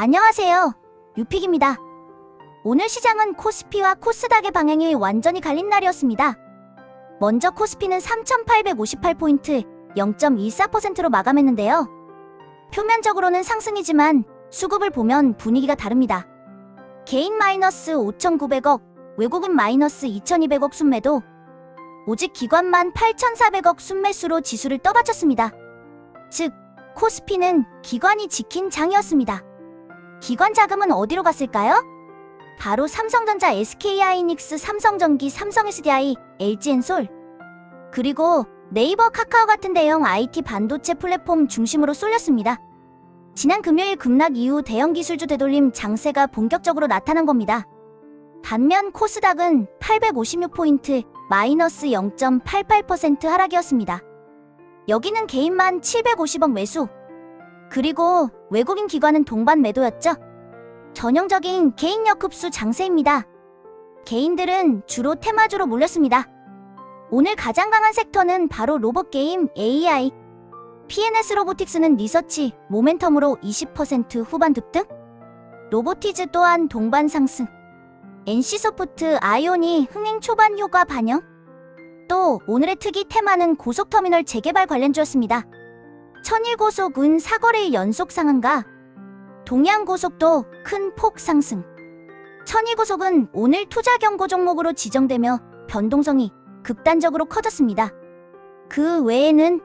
안녕하세요. 유픽입니다. 오늘 시장은 코스피와 코스닥의 방향이 완전히 갈린 날이었습니다. 먼저 코스피는 3,858포인트 0.14%로 마감했는데요. 표면적으로는 상승이지만 수급을 보면 분위기가 다릅니다. 개인 마이너스 5,900억, 외국인 마이너스 2,200억 순매도, 오직 기관만 8,400억 순매수로 지수를 떠받쳤습니다. 즉, 코스피는 기관이 지킨 장이었습니다. 기관 자금은 어디로 갔을까요? 바로 삼성전자, SK하이닉스, 삼성전기, 삼성SDI, LG엔솔 그리고 네이버, 카카오 같은 대형 IT 반도체 플랫폼 중심으로 쏠렸습니다. 지난 금요일 급락 이후 대형 기술주 되돌림 장세가 본격적으로 나타난 겁니다. 반면 코스닥은 856포인트 마이너스 0.88% 하락이었습니다. 여기는 개인만 750억 매수, 그리고 외국인 기관은 동반 매도였죠. 전형적인 개인 역흡수 장세입니다. 개인들은 주로 테마주로 몰렸습니다. 오늘 가장 강한 섹터는 바로 로봇 게임 AI. PNS 로보틱스는 리서치, 모멘텀으로 20% 후반 급등. 로보티즈 또한 동반 상승. NC소프트, 아이온이 흥행 초반 효과 반영. 또 오늘의 특이 테마는 고속터미널 재개발 관련주였습니다. 천일고속은 사거래일 연속 상한가, 동양고속도 큰 폭 상승. 천일고속은 오늘 투자 경고 종목으로 지정되며 변동성이 극단적으로 커졌습니다. 그 외에는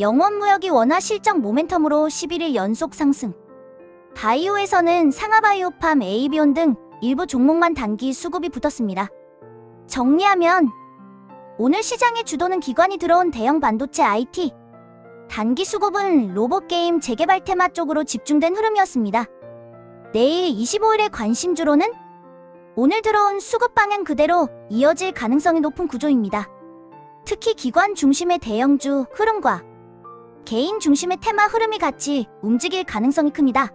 영원무역이 원화 실적 모멘텀으로 11일 연속 상승. 바이오에서는 상하바이오팜, 에이비온 등 일부 종목만 단기 수급이 붙었습니다. 정리하면 오늘 시장의 주도는 기관이 들어온 대형 반도체 IT, 단기 수급은 로봇 게임 재개발 테마 쪽으로 집중된 흐름이었습니다. 내일 25일의 관심주로는 오늘 들어온 수급 방향 그대로 이어질 가능성이 높은 구조입니다. 특히 기관 중심의 대형주 흐름과 개인 중심의 테마 흐름이 같이 움직일 가능성이 큽니다.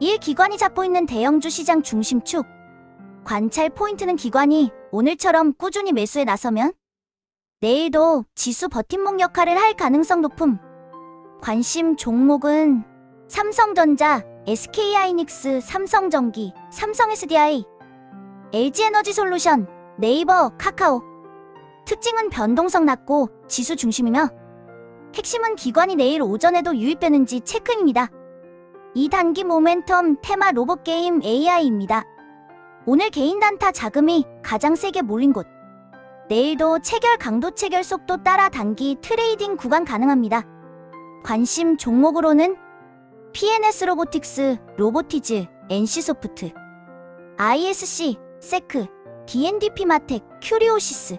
1. 기관이 잡고 있는 대형주 시장 중심축. 관찰 포인트는 기관이 오늘처럼 꾸준히 매수에 나서면 내일도 지수 버팀목 역할을 할 가능성 높음. 관심 종목은 삼성전자, SK하이닉스, 삼성전기, 삼성SDI, LG에너지솔루션, 네이버, 카카오. 특징은 변동성 낮고 지수 중심이며 핵심은 기관이 내일 오전에도 유입되는지 체크입니다. 이 단기 모멘텀 테마 로봇 게임 AI입니다. 오늘 개인 단타 자금이 가장 세게 몰린 곳. 내일도 체결 강도 체결 속도 따라 단기 트레이딩 구간 가능합니다. 관심 종목으로는 PNS 로보틱스, 로보티즈, NC소프트, ISC, 세크, DNDP 마텍, 큐리오시스.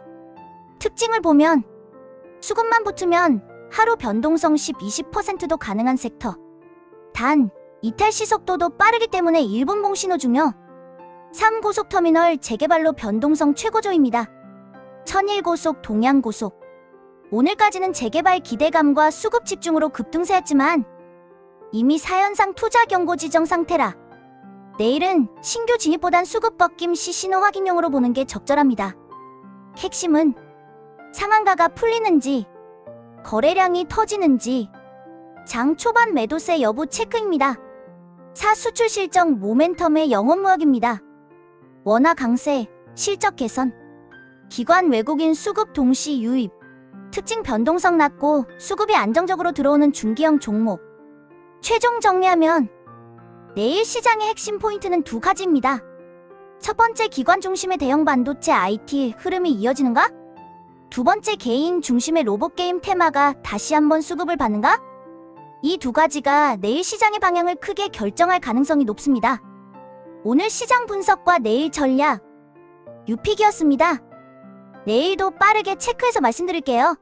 특징을 보면 수급만 붙으면 하루 변동성 10, 20%도 가능한 섹터. 단, 이탈 시속도도 빠르기 때문에 일본 봉신호 중요. 3고속터미널 재개발로 변동성 최고조입니다. 천일고속, 동양고속. 오늘까지는 재개발 기대감과 수급 집중으로 급등세였지만 이미 사연상 투자 경고 지정 상태라 내일은 신규 진입보단 수급 벗김 시 신호 확인용으로 보는 게 적절합니다. 핵심은 상한가가 풀리는지 거래량이 터지는지 장 초반 매도세 여부 체크입니다. 사 수출 실적 모멘텀의 영업 무역입니다. 원화 강세, 실적 개선, 기관 외국인 수급 동시 유입, 특징 변동성 낮고 수급이 안정적으로 들어오는 중기형 종목. 최종 정리하면 내일 시장의 핵심 포인트는 두 가지입니다. 첫 번째 기관 중심의 대형 반도체 IT 흐름이 이어지는가? 두 번째 개인 중심의 로봇 게임 테마가 다시 한번 수급을 받는가? 이 두 가지가 내일 시장의 방향을 크게 결정할 가능성이 높습니다. 오늘 시장 분석과 내일 전략 유픽이었습니다. 내일도 빠르게 체크해서 말씀드릴게요.